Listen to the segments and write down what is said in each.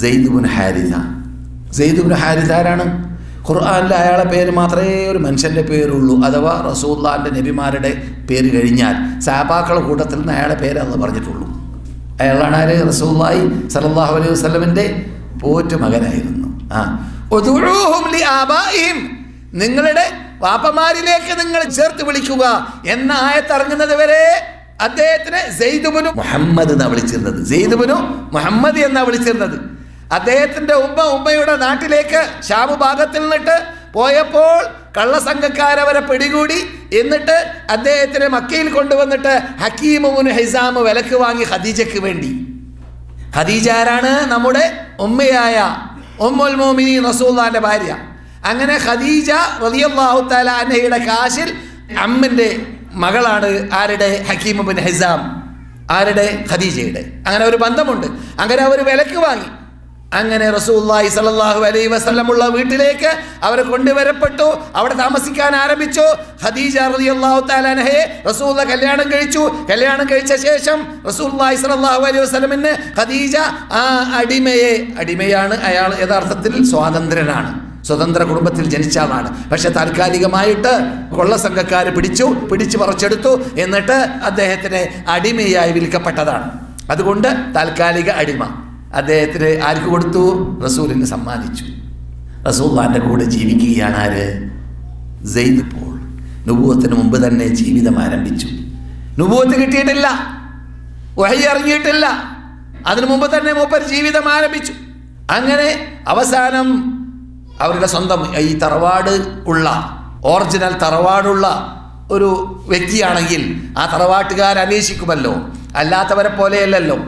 സെയ്ദുബുൻ ഹാരിത സെയ്ദുബുൻ ഹാരിത ആരാണ്? ഖുർആാനിൽ അയാളെ പേര് മാത്രമേ ഒരു മനുഷ്യന്റെ പേരുള്ളൂ. അഥവാ റസൂല്ലാന്റെ നബിമാരുടെ പേര് കഴിഞ്ഞാൽ സാബാക്കളുടെ കൂട്ടത്തിൽ നിന്ന് അയാളെ പേര് അന്ന് പറഞ്ഞിട്ടുള്ളൂ. അയാളാണ് ആര്? റസൂല്ലായി സല്ലല്ലാഹു അലൈഹി വസ്ലമിന്റെ പോറ്റു മകനായിരുന്നു. ആ. നിങ്ങളുടെ പാപ്പമാരിലേക്ക് നിങ്ങൾ ചേർത്ത് വിളിക്കുക എന്ന ആയത്തിറങ്ങുന്നത് വരെ അദ്ദേഹത്തിന് മുഹമ്മദ് എന്നാണ് വിളിച്ചിരുന്നത്. മുഹമ്മദ് എന്നാണ് വിളിച്ചിരുന്നത്. അദ്ദേഹത്തിന്റെ ഉമ്മ ഉമ്മയുടെ നാട്ടിലേക്ക് ഷാമു ഭാഗത്തിൽ നിന്നിട്ട് പോയപ്പോൾ കള്ളസംഘക്കാരവരെ പിടികൂടി എന്നിട്ട് അദ്ദേഹത്തിനെ മക്കയിൽ കൊണ്ടുവന്നിട്ട് ഹക്കീമുൻ ഹൈസാമ് വിലക്ക് വാങ്ങി ഖദീജയ്ക്ക് വേണ്ടി. ഖദീജ ആരാണ്? നമ്മുടെ ഉമ്മയായ ഉമ്മുൽ മോമിനി റസൂല്ലാന്റെ ഭാര്യ. അങ്ങനെ ഖദീജ റളിയല്ലാഹു തആല അൻഹയുടെ കാശിൽ അമ്മിന്റെ മകളാണ് ആരുടെ? ഹക്കീമുബിൻ ഹിസാം. ആരുടെ? ഖദീജയുടെ. അങ്ങനെ ഒരു ബന്ധമുണ്ട്. അങ്ങനെ അവർ വിലക്ക് വാങ്ങി. അങ്ങനെ റസൂല്ലായി സലല്ലാഹു അലൈ വസല്ലം ഉള്ള വീട്ടിലേക്ക് അവർ കൊണ്ടുവരപ്പെട്ടു. അവിടെ താമസിക്കാൻ ആരംഭിച്ചു. ഹദീജ റളിയല്ലാഹു അള്ളാഹു അൻഹയെ റസൂല്ല കല്യാണം കഴിച്ചു. കല്യാണം കഴിച്ച ശേഷം റസൂല്ലായി സലല്ലാഹു അലൈഹി വസ്ലമിന് ഖദീജ ആ അടിമയെ അടിമയാണ് അയാൾ യഥാർത്ഥത്തിൽ സ്വാതന്ത്ര്യനാണ് സ്വതന്ത്ര കുടുംബത്തിൽ ജനിച്ച ആളാണ്. പക്ഷെ താൽക്കാലികമായിട്ട് കൊള്ളസംഘക്കാർ പിടിച്ചു പിടിച്ചു പറിച്ചെടുത്തു. എന്നിട്ട് അദ്ദേഹത്തിന് അടിമയായി വിൽക്കപ്പെട്ടതാണ്. അതുകൊണ്ട് താൽക്കാലിക അടിമ. അദ്ദേഹത്തിന് ആർക്ക് കൊടുത്തു? റസൂലിന് സമ്മാനിച്ചു. റസൂല്ലാന്റെ കൂടെ ജീവിക്കുകയാണ് ആര്? സെയ്ദ് പോൾ. നുബൂവത്തിന് മുമ്പ് തന്നെ ജീവിതം ആരംഭിച്ചു. നുബൂവത്ത് കിട്ടിയിട്ടില്ല. വഹി ഇറങ്ങിയിട്ടില്ല അതിനു മുമ്പ് തന്നെ മൂപ്പർ ജീവിതം ആരംഭിച്ചു. അങ്ങനെ അവസാനം അവരുടെ സ്വന്തം ഈ തറവാട് ഉള്ള ഒറിജിനൽ തറവാടുള്ള ഒരു വ്യക്തിയാണെങ്കിൽ ആ തറവാട്ടുകാർ അന്വേഷിക്കുമല്ലോ അല്ലാത്തവരെ പോലെയല്ലല്ലോ.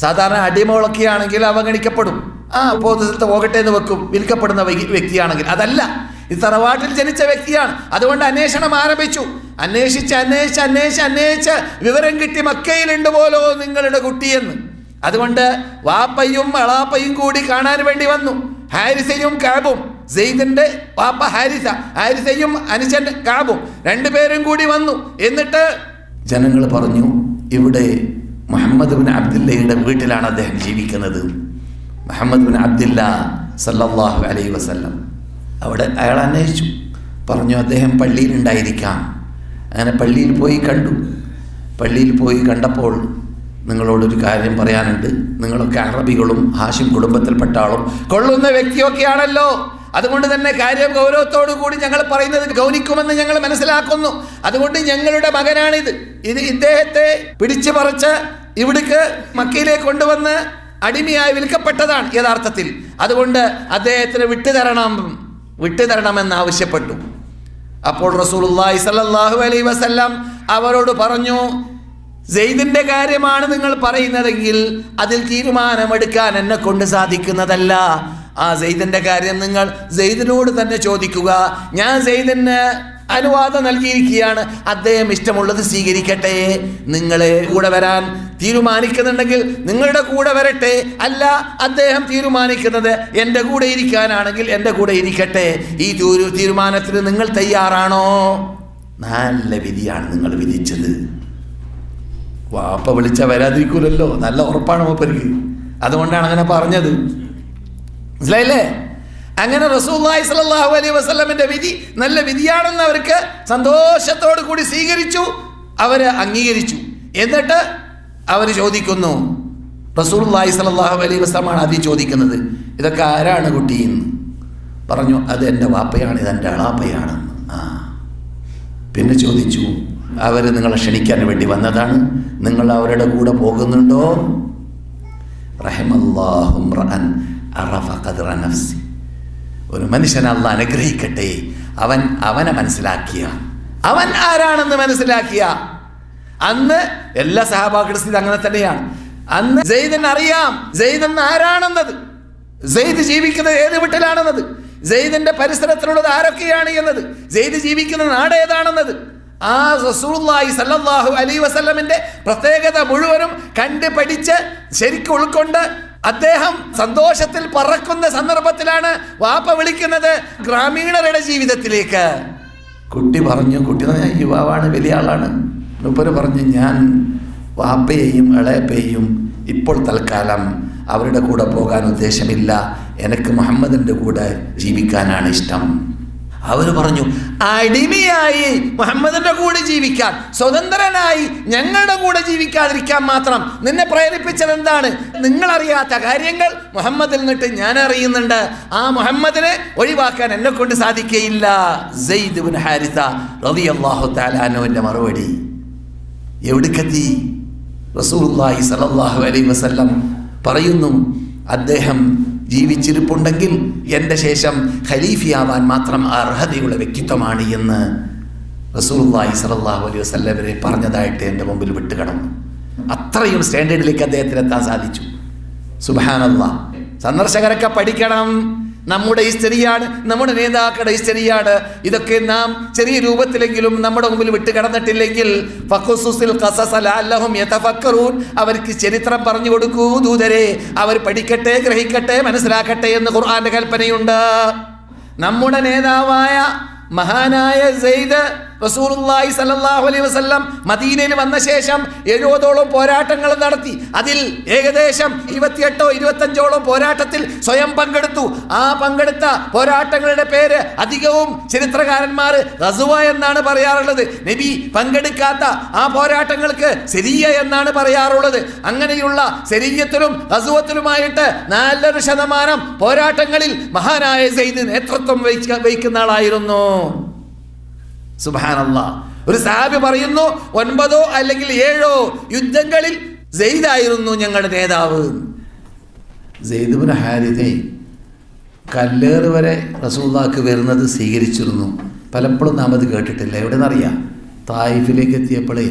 സാധാരണ അടിമകളൊക്കെ ആണെങ്കിൽ അവഗണിക്കപ്പെടും ആ പോകുന്ന സ്ഥലത്ത് പോകട്ടെ എന്ന് വെക്കും. വിൽക്കപ്പെടുന്ന വ്യക്തിയാണെങ്കിൽ. അതല്ല. ഇത് തറവാട്ടിൽ ജനിച്ച വ്യക്തിയാണ്. അതുകൊണ്ട് അന്വേഷണം ആരംഭിച്ചു. അന്വേഷിച്ച് അന്വേഷിച്ച് അന്വേഷിച്ച് അന്വേഷിച്ച് വിവരം കിട്ടി മക്കയിലുണ്ട് പോലോ നിങ്ങളുടെ കുട്ടിയെന്ന്. അതുകൊണ്ട് വാപ്പയും അളാപ്പയും കൂടി കാണാൻ വേണ്ടി വന്നു. ഹാരിസയും കാബും. സെയ്ദിന്റെ വാപ്പ ഹാരിസ ഹാരിസയും അനുജൻ കാബും രണ്ടുപേരും കൂടി വന്നു. എന്നിട്ട് ജനങ്ങൾ പറഞ്ഞു ഇവിടെ മുഹമ്മദ് ബിൻ അബ്ദുല്ലയുടെ വീട്ടിലാണ് അദ്ദേഹം ജീവിക്കുന്നത്. മുഹമ്മദ് ബിൻ അബ്ദുല്ല സല്ലാഹു അലൈ വസല്ലം. അവിടെ അയാൾ അന്വേഷിച്ചു. പറഞ്ഞു അദ്ദേഹം പള്ളിയിലുണ്ടായിരിക്കാം അങ്ങനെ പള്ളിയിൽ പോയി കണ്ടു. പള്ളിയിൽ പോയി കണ്ടപ്പോൾ നിങ്ങളോടൊരു കാര്യം പറയാനുണ്ട്. നിങ്ങളൊക്കെ അറബികളും ഹാഷിം കുടുംബത്തിൽപ്പെട്ട ആളും കൊള്ളുന്ന വ്യക്തിയൊക്കെയാണല്ലോ. അതുകൊണ്ട് തന്നെ കാര്യം ഗൗരവത്തോടു കൂടി ഞങ്ങൾ പറയുന്നത് ഗൗനിക്കുമെന്ന് ഞങ്ങൾ മനസ്സിലാക്കുന്നു. അതുകൊണ്ട് ഞങ്ങളുടെ മകനാണിത്. ഇത് ഇദ്ദേഹത്തെ പിടിച്ചു പറിച്ച് ഇവിടേക്ക് മക്കയിലേക്ക് കൊണ്ടുവന്ന് അടിമയായി വിൽക്കപ്പെട്ടതാണ് യഥാർത്ഥത്തിൽ. അതുകൊണ്ട് അദ്ദേഹത്തിന് വിട്ടുതരണം വിട്ടുതരണമെന്ന് ആവശ്യപ്പെട്ടു. അപ്പോൾ റസൂലുള്ളാഹി സ്വല്ലല്ലാഹു അലൈഹി വസല്ലം അവരോട് പറഞ്ഞു ജെയ്ദിന്റെ കാര്യമാണ് നിങ്ങൾ പറയുന്നതെങ്കിൽ അതിൽ തീരുമാനമെടുക്കാൻ എന്നെ കൊണ്ട് സാധിക്കുന്നതല്ല. ആ സെയ്ദിന്റെ കാര്യം നിങ്ങൾ സെയ്ദിനോട് തന്നെ ചോദിക്കുക. ഞാൻ സെയ്ദിന് അനുവാദം നൽകിയിരിക്കുകയാണ്. അദ്ദേഹം ഇഷ്ടമുള്ളത് സ്വീകരിക്കട്ടെ. നിങ്ങളെ കൂടെ വരാൻ തീരുമാനിക്കുന്നുണ്ടെങ്കിൽ നിങ്ങളുടെ കൂടെ വരട്ടെ. അല്ല അദ്ദേഹം തീരുമാനിക്കുന്നത് എന്റെ കൂടെ ഇരിക്കാനാണെങ്കിൽ എന്റെ കൂടെ ഇരിക്കട്ടെ. ഈ തീരു- തീരുമാനത്തിന് നിങ്ങൾ തയ്യാറാണോ? നല്ല വിധിയാണ് നിങ്ങൾ വിധിച്ചത്. വാപ്പ വിളിച്ച വരാതിരിക്കൂലല്ലോ. നല്ല ഉറപ്പാണ് മൂപ്പർക്ക്. അതുകൊണ്ടാണ് അങ്ങനെ പറഞ്ഞത്. മനസ്സിലായില്ലേ? അങ്ങനെ റസൂല്ലായി സ്വല്ലല്ലാഹു അലൈഹി വസ്ലമിന്റെ വിധി നല്ല വിധിയാണെന്ന് അവർക്ക് സന്തോഷത്തോടു കൂടി സ്വീകരിച്ചു. അവർ അംഗീകരിച്ചു. എന്നിട്ട് അവർ ചോദിക്കുന്നു റസൂലുള്ളാഹി സ്വല്ലല്ലാഹു അലൈഹി വസ്ലമാണ് ആദ്യം ചോദിക്കുന്നത് ഇതൊക്കെ ആരാണ് കുട്ടിയെന്ന് പറഞ്ഞു അത് എന്റെ വാപ്പയാണ് ഇത് എന്റെ അളാപ്പയാണെന്ന് ആ. പിന്നെ ചോദിച്ചു അവർ നിങ്ങളെ ക്ഷണിക്കാൻ വേണ്ടി വന്നതാണ്. നിങ്ങൾ അവരുടെ കൂടെ പോകുന്നുണ്ടോ? റഹമല്ലാഹും റഹൻ അറഫ ഖദ്റ നഫ്സി. ഒരു മനുഷ്യൻ അല്ല അനുഗ്രഹിക്കട്ടെ. അവൻ അവനെ മനസ്സിലാക്കിയ. അവൻ ആരാണെന്ന് മനസ്സിലാക്കിയ. അന്ന് എല്ലാ സഹാബാക്കളുടെ അങ്ങനെ തന്നെയാണ്. അന്ന് ജയ്തൻ അറിയാം. ജയ്തൻ ആരാണെന്നത്? സെയ്ദ് ജീവിക്കുന്നത് ഏത് വീട്ടിലാണെന്നത്? സെയ്ദിന്റെ പരിസരത്തിലുള്ളത് ആരൊക്കെയാണ് എന്നത്? സെയ്ദ് ജീവിക്കുന്ന നാട് ഏതാണെന്നത്? ആ റസൂലുള്ളാഹി സല്ലല്ലാഹു അലൈഹി വസല്ലമിന്റെ പ്രത്യേകത മുഴുവനും കണ്ട് പഠിച്ച് ശരിക്കും ഉൾക്കൊണ്ട് അദ്ദേഹം സന്തോഷത്തിൽ പറക്കുന്ന സന്ദർഭത്തിലാണ് വാപ്പ വിളിക്കുന്നത് ഗ്രാമീണരുടെ ജീവിതത്തിലേക്ക്. കുട്ടി പറഞ്ഞു കുട്ടി പറഞ്ഞാൽ യുവാവാണ് വലിയ ആളാണ്. മുപ്പര് പറഞ്ഞു ഞാൻ വാപ്പയെയും ഇളയപ്പയെയും ഇപ്പോൾ തൽക്കാലം അവരുടെ കൂടെ പോകാൻ ഉദ്ദേശമില്ല. എനിക്ക് മുഹമ്മദിന്റെ കൂടെ ജീവിക്കാനാണ് ഇഷ്ടം. അവർ പറഞ്ഞു അടിമയായി മുഹമ്മദിന്റെ കൂടെ ജീവിക്കാൻ സ്വതന്ത്രനായി ഞങ്ങളുടെ കൂടെ ജീവിക്കാതിരിക്കാൻ മാത്രം നിന്നെ പ്രേരിപ്പിച്ചത് എന്താണ്? നിങ്ങളറിയാത്ത കാര്യങ്ങൾ മുഹമ്മദിൽ നിന്നിട്ട് ഞാൻ അറിയുന്നുണ്ട്. ആ മുഹമ്മദിനെ ഒഴിവാക്കാൻ എന്നെ കൊണ്ട് സാധിക്കുകയില്ല സെയ്ദ് മറുപടി. എവിടുക്കെത്തി? സ്വല്ലല്ലാഹു അലൈഹി വസല്ലം പറയുന്നു അദ്ദേഹം ജീവിച്ചിരിപ്പുണ്ടെങ്കിൽ എന്റെ ശേഷം ഖലീഫിയാവാൻ മാത്രം അർഹതയുള്ള വ്യക്തിത്വമാണ് എന്ന് റസൂലുള്ളാഹി സലാഹു അലൈഹി വസല്ലമരെ പറഞ്ഞതായിട്ട് എന്റെ മുമ്പിൽ വിട്ടുകിടന്നു. അത്രയും സ്റ്റാൻഡേർഡിലേക്ക് അദ്ദേഹത്തിന് എത്താൻ സാധിച്ചു. സുബാനല്ല സന്ദർശകരൊക്കെ പഠിക്കണം. നമ്മുടെ ഈ സ്ഥിതിയാണ് നമ്മുടെ നേതാക്കളുടെ ഈ സ്ഥിതിയാണ് ഇതൊക്കെ നാം ചെറിയ രൂപത്തിലെങ്കിലും നമ്മുടെ മുമ്പിൽ വിട്ട് കടന്നിട്ടില്ലെങ്കിൽ അവർക്ക് ചരിത്രം പറഞ്ഞു കൊടുക്കൂ ദൂതരെ. അവർ പഠിക്കട്ടെ ഗ്രഹിക്കട്ടെ മനസ്സിലാക്കട്ടെ എന്ന് ഖുർആന്റെ കൽപ്പനയുണ്ട്. നമ്മുടെ നേതാവായ മഹാനായ സെയ്ദ് റസൂലുള്ളാഹി സല്ലല്ലാഹു അലൈഹി വസല്ലം മദീനയിൽ വന്ന ശേഷം എഴുപതോളം പോരാട്ടങ്ങൾ നടത്തി. അതിൽ ഏകദേശം ഇരുപത്തിയെട്ടോ ഇരുപത്തഞ്ചോളം പോരാട്ടത്തിൽ സ്വയം പങ്കെടുത്തു. ആ പങ്കെടുത്ത പോരാട്ടങ്ങളുടെ പേര് അധികവും ചരിത്രകാരന്മാർ റസുവ എന്നാണ് പറയാറുള്ളത്. നബി പങ്കെടുക്കാത്ത ആ പോരാട്ടങ്ങൾക്ക് സെരിയ എന്നാണ് പറയാറുള്ളത്. അങ്ങനെയുള്ള സെരിയത്തിലും റസുവത്തിലുമായിട്ട് നാലര ശതമാനം പോരാട്ടങ്ങളിൽ മഹാനായ സെയ്ദ് നേതൃത്വം വഹിക്കുന്ന ആളായിരുന്നു. സുബാനല്ല ഒരു സാബി പറയുന്നു ഒൻപതോ അല്ലെങ്കിൽ ഏഴോ യുദ്ധങ്ങളിൽ സെയ്ദായിരുന്നു ഞങ്ങളുടെ നേതാവ്. ഹാരിതേ കല്ലേറ് വരെ റസൂള്ളാക്ക് വരുന്നത് സ്വീകരിച്ചിരുന്നു. പലപ്പോഴും നാം അത് കേട്ടിട്ടില്ല. എവിടെ നിന്നറിയാം തായിഫിലേക്ക് എത്തിയപ്പോഴേ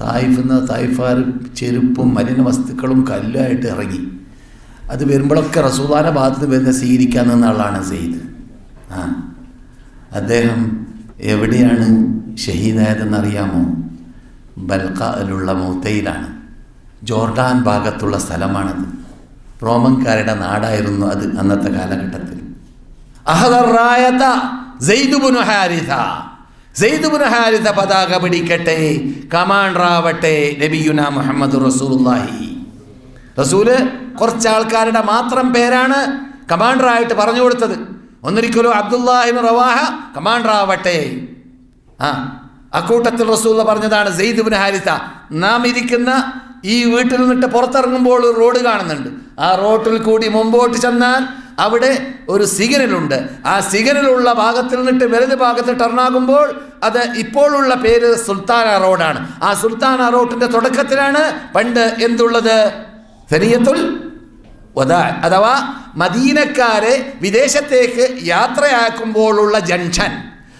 തായിഫ് എന്ന തായിഫാർ ചെരുപ്പും മലിന വസ്തുക്കളും കല്ലുമായിട്ട് ഇറങ്ങി. അത് വരുമ്പോഴൊക്കെ റസൂദാന ഭാഗത്ത് വരുന്ന സ്വീകരിക്കാൻ നിന്ന ആളാണ് സെയ്ദ് ആ. അദ്ദേഹം എവിടെയാണ് ഷഹീദായതെന്നറിയാമോ? ബൽക്കയിലുള്ള മൂത്തയിലാണ്. ജോർഡാൻ ഭാഗത്തുള്ള സ്ഥലമാണത്. റോമൻകാരുടെ നാടായിരുന്നു അത് അന്നത്തെ കാലഘട്ടത്തിൽ. പതാക പിടിക്കട്ടെ കമാൻഡറാവട്ടെ നബിയുന മുഹമ്മദ് റസൂലുള്ളാഹി. റസൂൽ കുറച്ച് ആൾക്കാരുടെ മാത്രം പേരാണ് കമാൻഡർ ആയിട്ട് പറഞ്ഞു കൊടുത്തത്. ഒന്നിരിക്കലും അബ്ദുല്ലാഹിബ് റവാഹ കമാൻഡർ ആവട്ടെ. ആ അക്കൂട്ടത്തിൽ റസൂല പറഞ്ഞതാണ് സെയ്ദ് ബിൻ ഹാരിത്ത നാം ഇരിക്കുന്ന ഈ വീട്ടിൽ നിന്നിട്ട് പുറത്തിറങ്ങുമ്പോൾ ഒരു റോഡ് കാണുന്നുണ്ട്. ആ റോഡിൽ കൂടി മുമ്പോട്ട് ചെന്നാൽ അവിടെ ഒരു സിഗനലുണ്ട്. ആ സിഗനലുള്ള ഭാഗത്തിൽ നിന്നിട്ട് വലത് ഭാഗത്ത് ടർണാകുമ്പോൾ അത് ഇപ്പോഴുള്ള പേര് സുൽത്താന റോഡാണ്. ആ സുൽത്താന റോഡിന്റെ തുടക്കത്തിലാണ് പണ്ട് എന്തുള്ളത്? സനിയത്തുൽ അഥവാ മദീനക്കാരെ വിദേശത്തേക്ക് യാത്രയാക്കുമ്പോഴുള്ള ജംഗ്ഷൻ.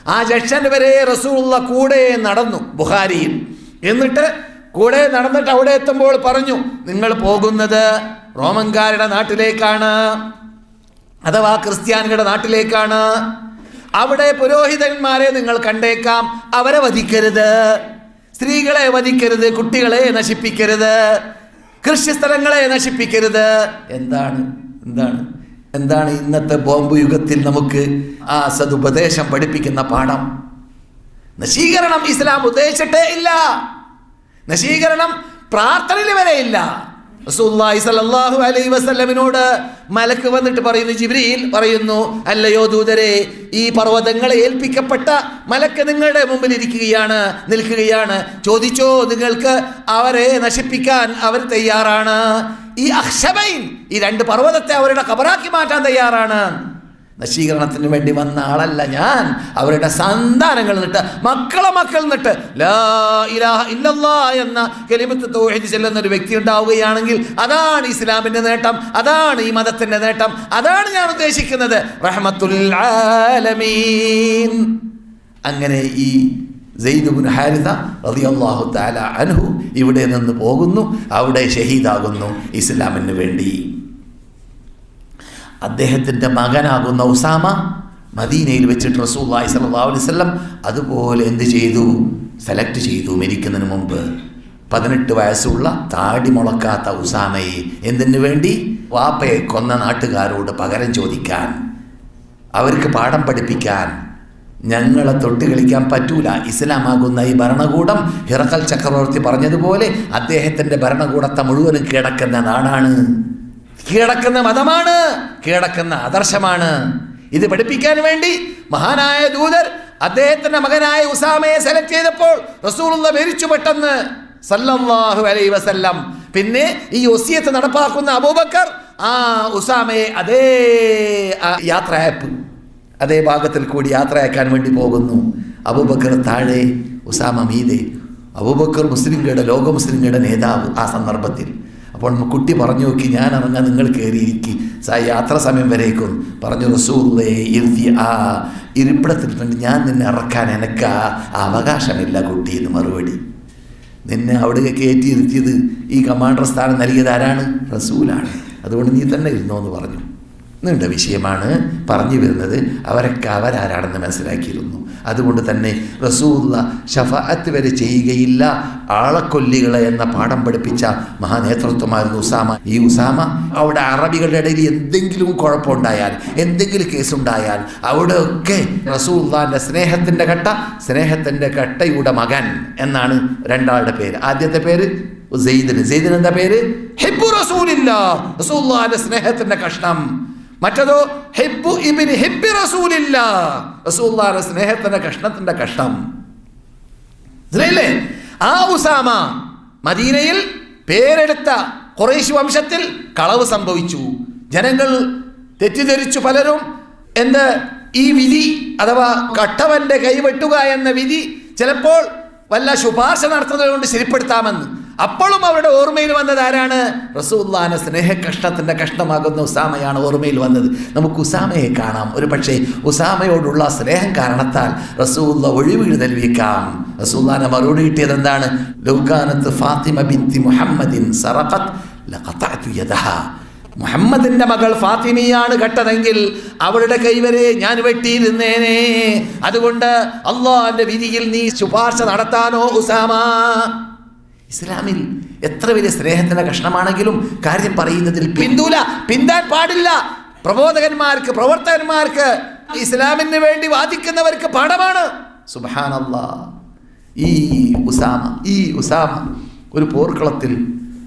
ആ ജംഗ്ഷൻ വരെ റസൂള്ള കൂടെ നടന്നു ബുഹാരിയിൽ എന്നിട്ട് കൂടെ നടന്നിട്ട് അവിടെ എത്തുമ്പോൾ പറഞ്ഞു നിങ്ങൾ പോകുന്നത് റോമൻകാരുടെ നാട്ടിലേക്കാണ് അഥവാ ക്രിസ്ത്യാനികളുടെ നാട്ടിലേക്കാണ്. അവിടെ പുരോഹിതന്മാരെ നിങ്ങൾ കണ്ടേക്കാം അവരെ വധിക്കരുത്. സ്ത്രീകളെ വധിക്കരുത് കുട്ടികളെ നശിപ്പിക്കരുത്. കൃഷി സ്ഥലങ്ങളെ നശിപ്പിക്കരുത്. എന്താണ് എന്താണ്? എന്താണ് ഇന്നത്തെ ബോംബ് യുഗത്തിൽ നമുക്ക് ആ സതുപദേശം പഠിപ്പിക്കുന്ന പാഠം? നശീകരണം ഇസ്ലാം ഉദ്ദേശിച്ചിട്ടേ ഇല്ല. നശീകരണം പ്രാർത്ഥനയിൽ വരെ വസല്ലമിനോട് മലക്ക് വന്നിട്ട് പറയുന്നു ജിബ്രീൽ പറയുന്നു അല്ലയോ ദൂതരെ ഈ പർവതങ്ങളെ ഏൽപ്പിക്കപ്പെട്ട മലക്ക് നിങ്ങളുടെ മുമ്പിൽ ഇരിക്കുകയാണ് നിൽക്കുകയാണ്. ചോദിച്ചോ നിങ്ങൾക്ക് അവരെ നശിപ്പിക്കാൻ അവർ തയ്യാറാണ്? ഈ അക്ഷബൈൻ ഈ രണ്ട് പർവതത്തെ അവരുടെ കബറാക്കി മാറ്റാൻ തയ്യാറാണ്. നശീകരണത്തിന് വേണ്ടി വന്ന ആളല്ല ഞാൻ. അവരുടെ സന്താനങ്ങൾ നിട്ട് മക്കളെ മക്കൾ നിട്ട് എന്ന കെലിമത്ത് ചെല്ലുന്ന ഒരു വ്യക്തി ഉണ്ടാവുകയാണെങ്കിൽ അതാണ് ഇസ്ലാമിന്റെ നേട്ടം അതാണ് ഈ മതത്തിന്റെ നേട്ടം അതാണ് ഞാൻ ഉദ്ദേശിക്കുന്നത്. റഹ്മത്തുൽ ആലമീൻ. അങ്ങനെ ഈ സെയ്ദുബുൻ അൻഹു ഇവിടെ നിന്ന് പോകുന്നു അവിടെ ഷഹീദാകുന്നു ഇസ്ലാമിന് വേണ്ടി. അദ്ദേഹത്തിന്റെ മകനാകുന്ന ഉസാമ മദീനയിൽ വെച്ചിട്ട് റസൂല്ലായി സല്ലല്ലാഹു അലൈഹി വസല്ലം അതുപോലെ എന്ത് ചെയ്തു? സെലക്ട് ചെയ്തു മരിക്കുന്നതിന് മുമ്പ്. പതിനെട്ട് വയസ്സുള്ള താടി മുളക്കാത്ത ഉസാമയെ എന്തിനു വേണ്ടി? വാപ്പയെ കൊന്ന നാട്ടുകാരോട് പകരം ചോദിക്കാൻ. അവർക്ക് പാഠം പഠിപ്പിക്കാൻ. ഞങ്ങളെ തൊട്ട് കളിക്കാൻ പറ്റൂല. ഇസ്ലാമാകുന്ന ഈ ഭരണകൂടം ഹിറക്കൽ ചക്രവർത്തി പറഞ്ഞതുപോലെ അദ്ദേഹത്തിന്റെ ഭരണകൂടത്തെ മുഴുവനും കിടക്കുന്ന നാടാണ്. കീഴടക്കുന്ന മതമാണ് കീഴടക്കുന്ന ആദർശമാണ്. ഇത് പഠിപ്പിക്കാൻ വേണ്ടി മഹാനായ ദൂതർ അദ്ദേഹത്തിന്റെ മകനായ ഉസാമയെ സെലക്ട് ചെയ്തപ്പോൾ റസൂലുള്ള മരിച്ചു പെട്ടെന്ന് സല്ലല്ലാഹു അലൈ വസല്ലം. പിന്നെ ഈ ഒസിയത്ത് നടപ്പാക്കുന്ന അബൂബക്കർ ആ ഉസാമയെ അതേ യാത്ര യാത്രയപ്പ് അതേ ഭാഗത്തിൽ കൂടി യാത്രയാക്കാൻ വേണ്ടി പോകുന്നു. അബൂബക്കർ താഴെ ഉസാമ മീതെ. അബൂബക്കർ മുസ്ലിങ്ങളുടെ ലോക മുസ്ലിങ്ങളുടെ നേതാവ് ആ സന്ദർഭത്തിൽ. അപ്പോൾ കുട്ടി പറഞ്ഞു നോക്കി ഞാൻ ഇറങ്ങാൻ നിങ്ങൾ കയറിയിരിക്കി സാ യാത്ര സമയം വരേക്കും. പറഞ്ഞു റസൂലേ എഴുതി ആ ഇരിപ്പിടത്തിട്ടുണ്ട് ഞാൻ നിന്നെ ഇറക്കാൻ എനിക്ക് ആ അവകാശമില്ല കുട്ടി എന്ന് മറുപടി. നിന്നെ അവിടെ കയറ്റി ഇരുത്തിയത് ഈ കമാൻഡർ സ്ഥാനം നൽകിയത് ആരാണ്? റസൂലാണ്. അതുകൊണ്ട് നീ തന്നെ ഇരുന്നോ എന്ന് പറഞ്ഞു. നീണ്ട വിഷയമാണ് പറഞ്ഞു വരുന്നത്. അവരൊക്കെ അവരാരാണെന്ന് മനസ്സിലാക്കിയിരുന്നു. അതുകൊണ്ട് തന്നെ റസൂല്ല ഷഫാത്ത് വരെ ചെയ്യുകയില്ല. ആളക്കൊല്ലികളെ എന്ന പാഠം പഠിപ്പിച്ച മഹാനേതൃത്വമായിരുന്നു ഉസാമ. ഈ ഉസാമ അവിടെ അറബികളുടെ ഇടയിൽ എന്തെങ്കിലും കുഴപ്പമുണ്ടായാൽ എന്തെങ്കിലും കേസുണ്ടായാൽ അവിടെ ഒക്കെ റസൂല്ലാന്റെ സ്നേഹത്തിന്റെ കട്ട സ്നേഹത്തിന്റെ കട്ടയുടെ മകൻ എന്നാണ് രണ്ടാളുടെ പേര്. ആദ്യത്തെ പേര് സെയ്ദിന് സെയ്ദിന് എന്താ പേര്? ഹിബു റസൂലില്ല റസൂല്ലാന്റെ സ്നേഹത്തിന്റെ കഷ്ണം. മറ്റതോ ഹെബ്ബു ഇബിൻ ഹെബ്ബി റസൂലില്ല. റസൂല്ലാന്റെ സ്നേഹത്തിന്റെ കഷ്ണത്തിന്റെ കഷ്ണം. മനസ്സിലായില്ലേ? ആ ഉസാമ മദീനയിൽ പേരെടുത്ത കുറേശ് വംശത്തിൽ കളവ് സംഭവിച്ചു. ജനങ്ങൾ തെറ്റിദ്ധരിച്ചു പലരും. എന്ത്? ഈ വിധി അഥവാ കട്ടവന്റെ കൈവെട്ടുക എന്ന വിധി ചിലപ്പോൾ വല്ല ശുപാർശ നടത്തുന്നത് കൊണ്ട് ശരിപ്പെടുത്താമെന്ന്. അപ്പോഴും അവരുടെ ഓർമ്മയിൽ വന്നത് ആരാണ്? റസൂല്ലാന സ്നേഹ കഷ്ണത്തിന്റെ കഷ്ണമാകുന്ന ഉസാമയാണ് ഓർമ്മയിൽ വന്നത്. നമുക്ക് ഉസാമയെ കാണാം. ഒരു പക്ഷേ ഉസാമയോടുള്ള സ്നേഹം കാരണത്താൽ റസൂല്ല ഒഴിവീഴ് നൽകിയേക്കാം റസൂല്ലാനെ മറുപടി കിട്ടിയത് എന്താണ്? ലൗകാനത്ത് ഫാത്തിമ ബിന്തി മുഹമ്മദിൻ സറഖത്ത് മുഹമ്മദിന്റെ മകൾ ഫാത്തിമിയാണ് കെട്ടതെങ്കിൽ അവളുടെ കൈവരെ ഞാൻ വെട്ടിയിരുന്നേനെ. അതുകൊണ്ട് അള്ളാന്റെ വിധിയിൽ നീ ശുപാർശ നടത്താനോ ഉസാമ? ഇസ്ലാമിൽ എത്ര വലിയ സ്നേഹത്തിന്റെ കഷ്ണമാണെങ്കിലും കാര്യം പറയുന്നതിൽ പിന്തൂല. പിന്താൻ പാടില്ല. പ്രബോധകന്മാർക്ക് പ്രവർത്തകന്മാർക്ക് ഇസ്ലാമിന് വേണ്ടി വാദിക്കുന്നവർക്ക് പാഠമാണ്. സുബാനല്ല ഈ ഉസാമ ഈ ഉസാമ ഒരു പോർക്കളത്തിൽ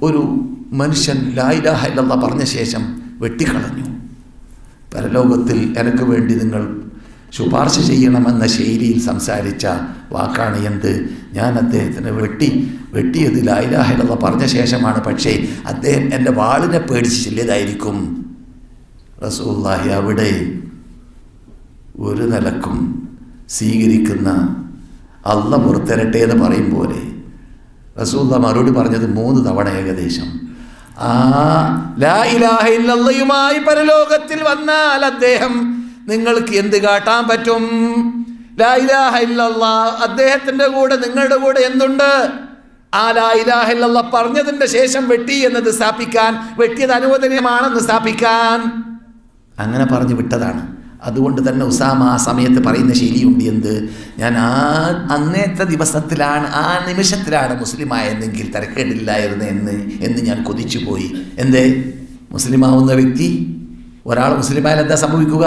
ഒരു മനുഷ്യൻ ലായിലാഹ ഇല്ലല്ലാ പറഞ്ഞ ശേഷം വെട്ടിക്കളഞ്ഞു. പരലോകത്തിൽ എനിക്ക് വേണ്ടി നിങ്ങൾ ശുപാർശ ചെയ്യണമെന്ന ശൈലിയിൽ സംസാരിച്ച വാക്കാണ് എന്ത്? ഞാൻ അദ്ദേഹത്തിന് വെട്ടി വെട്ടിയത് ലായിലാഹിലുള്ള പറഞ്ഞ ശേഷമാണ്. പക്ഷേ അദ്ദേഹം എന്റെ വാളിനെ പേടിച്ച് ചെല്ലിയതായിരിക്കും. റസൂല്ലാഹി അവിടെ ഒരു നിലക്കും സ്വീകരിക്കുന്ന അല്ല പുറത്തിരട്ടെ എന്ന് പറയും പോലെ. റസൂല്ല മറുപടി പറഞ്ഞത് മൂന്ന് തവണ ഏകദേശം. ആ ലാ ഇലാഹ പരലോകത്തിൽ വന്നാൽ അദ്ദേഹം നിങ്ങൾക്ക് എന്ത് കാട്ടാൻ പറ്റും? ലാ ഇലാഹ ഇല്ലല്ലാ അദ്ദേഹത്തിന്റെ കൂടെ നിങ്ങളുടെ കൂടെ എന്തുണ്ട്? ആ പറഞ്ഞതിന്റെ ശേഷം വെട്ടി എന്നത് സ്ഥാപിക്കാൻ വെട്ടിയത് അനുവദനീയമാണെന്ന് സ്ഥാപിക്കാൻ. അങ്ങനെ പറഞ്ഞു വിട്ടതാണ്. അതുകൊണ്ട് തന്നെ ഉസാമ ആ സമയത്ത് പറയുന്ന ശരിയുണ്ട് എന്ത്? ഞാൻ ആ അന്നേത്തെ ദിവസത്തിലാണ് ആ നിമിഷത്തിലാണ് മുസ്ലിമായെന്നെങ്കിൽ തിരക്കേടില്ലായിരുന്നു എന്ന് എന്ന് ഞാൻ കൊതിച്ചു പോയി. എന്തേ? മുസ്ലിമാവുന്ന വ്യക്തി? ഒരാൾ മുസ്ലിമായാൽ എന്താ സംഭവിക്കുക?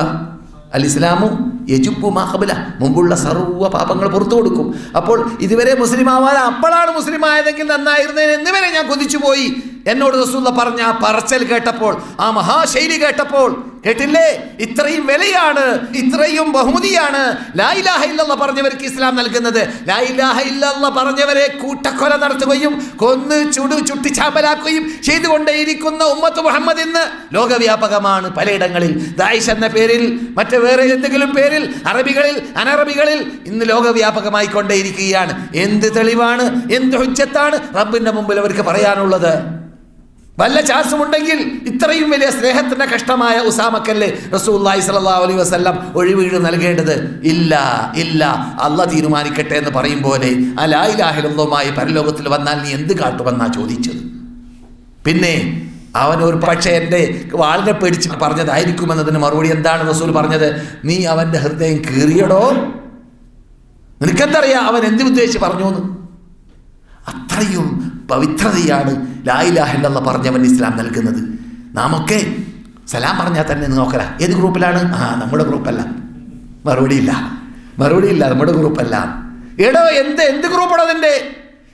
അൽ ഇസ്ലാമു യജുബു മാഹബില മുമ്പുള്ള സർവ പാപങ്ങൾ പുറത്തു കൊടുക്കും. അപ്പോൾ ഇതുവരെ മുസ്ലിം ആവാൻ അപ്പോഴാണ് മുസ്ലിം ആയതെങ്കിൽ നന്നായിരുന്നേനെ എന്നിവരെ ഞാൻ കൊതിച്ചു പോയി എന്നോട് റസൂല്ല പറഞ്ഞ ആ പറച്ചൽ കേട്ടപ്പോൾ ആ മഹാശൈലി കേട്ടപ്പോൾ കേട്ടില്ലേ? ഇത്രയും വിലയാണ് ഇത്രയും ബഹുമതിയാണ്. ലായിലാഹ ഇല്ലല്ല പറഞ്ഞവർക്ക് ഇസ്ലാം നൽകുന്നത്. ലായിലാഹ ഇല്ലല്ല പറഞ്ഞവരെ കൂട്ടക്കൊല നടത്തുകയും കൊന്ന് ചുടു ചുട്ടിച്ചാമ്പലാക്കുകയും ചെയ്തുകൊണ്ടേയിരിക്കുന്ന ഉമ്മത്ത് മുഹമ്മദ് ഇന്ന് ലോകവ്യാപകമാണ് പലയിടങ്ങളിൽ. ദായിഷ് എന്ന പേരിൽ മറ്റ് വേറെ എന്തെങ്കിലും പേരിൽ അറബികളിൽ അനറബികളിൽ ഇന്ന് ലോകവ്യാപകമായി കൊണ്ടേയിരിക്കുകയാണ് എന്ത് തെളിവാണ്? എന്ത് ഹുജ്ജത്താണ്? റബ്ബിന്റെ മുമ്പിൽ അവർക്ക് പറയാനുള്ളത്. വല്ല ചാൻസും ഉണ്ടെങ്കിൽ ഇത്രയും വലിയ സ്നേഹത്തിന്റെ കഷ്ടമായ ഉസാമക്കല്ലേ റസൂല്ലായി സല്ലാ അലൈ വസ്ല്ലാം ഒഴിവീട് നൽകേണ്ടത്? ഇല്ല ഇല്ല. അല്ല തീരുമാനിക്കട്ടെ എന്ന് പറയും പോലെ ആ ലായിലാഹിലുള്ളതുമായി പരലോകത്തിൽ വന്നാൽ നീ എന്ത് കാട്ടുമെന്നാ ചോദിച്ചത്? പിന്നെ അവൻ ഒരു പക്ഷേ എന്റെ വാളിനെ പേടിച്ച് പറഞ്ഞതായിരിക്കുമെന്നതിന് മറുപടി എന്താണ് റസൂൽ പറഞ്ഞത്? നീ അവന്റെ ഹൃദയം കീറിയടോ? നിനക്കെന്തറിയാം അവൻ എന്ത് ഉദ്ദേശിച്ച് പറഞ്ഞു എന്ന് അത്രയും പവിത്രതയാണ് ലായിലാഹില്ലെന്ന് പറഞ്ഞവൻ ഇസ്ലാം നൽകുന്നത്. നാമൊക്കെ സലാം പറഞ്ഞാൽ തന്നെ നോക്കല. ഏത് ഗ്രൂപ്പിലാണ്? ആ നമ്മുടെ ഗ്രൂപ്പല്ല. മറുപടിയില്ല മറുപടിയില്ല നമ്മുടെ ഗ്രൂപ്പല്ല. എടോ എന്ത് എന്ത് ഗ്രൂപ്പാണോ അതിന്റെ?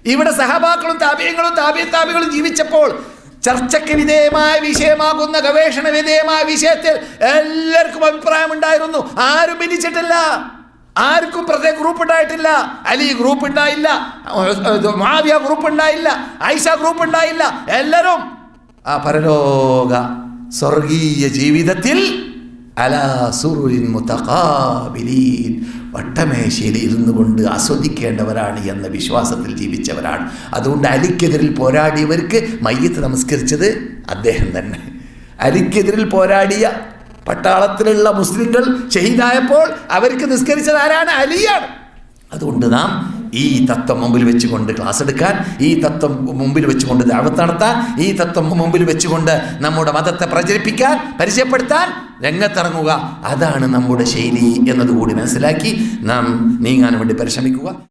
ഇവിടെ സഹബാക്കളും താപ്യങ്ങളും താപ്യ താപ്യങ്ങളും ജീവിച്ചപ്പോൾ ചർച്ചയ്ക്ക് വിധേയമായ വിഷയമാകുന്ന ഗവേഷണ വിധേയമായ വിഷയത്തിൽ എല്ലാവർക്കും അഭിപ്രായം ഉണ്ടായിരുന്നു ആരും ഭിന്നിച്ചിട്ടില്ല. ആർക്കും പ്രത്യേക ഗ്രൂപ്പ് ഉണ്ടായിട്ടില്ല. അലി ഗ്രൂപ്പ് ഉണ്ടായില്ല. മാവിയ ഗ്രൂപ്പ് ഉണ്ടായില്ല. ഐഷ ഗ്രൂപ്പ് ഉണ്ടായില്ല. എല്ലാവരും ആ പരലോക സ്വർഗീയ ജീവിതത്തിൽ വട്ടമേശയിൽ ഇരുന്നു കൊണ്ട് ആസ്വദിക്കേണ്ടവരാണ് എന്ന വിശ്വാസത്തിൽ ജീവിച്ചവരാണ്. അതുകൊണ്ട് അലിക്കെതിരിൽ പോരാടിയവർക്ക് മയ്യത്ത് നമസ്കരിച്ചത് അദ്ദേഹം തന്നെ. അലിക്കെതിരിൽ പോരാടിയ പട്ടാളത്തിലുള്ള മുസ്ലിങ്ങൾ ഷഹീദായപ്പോൾ അവർക്ക് നിസ്കരിച്ചത് ആരാണ്? അലിയാണ്. അതുകൊണ്ട് നാം ഈ തത്വം മുമ്പിൽ വെച്ചുകൊണ്ട് ക്ലാസ് എടുക്കാൻ ഈ തത്വം മുമ്പിൽ വെച്ചുകൊണ്ട് ദാവത്ത് നടത്താൻ ഈ തത്വം മുമ്പിൽ വെച്ചുകൊണ്ട് നമ്മുടെ മതത്തെ പ്രചരിപ്പിക്കാൻ പരിചയപ്പെടുത്താൻ രംഗത്തിറങ്ങുക. അതാണ് നമ്മുടെ ശൈലി എന്നതുകൂടി മനസ്സിലാക്കി നാം നീങ്ങാൻ വേണ്ടി പരിശ്രമിക്കുക.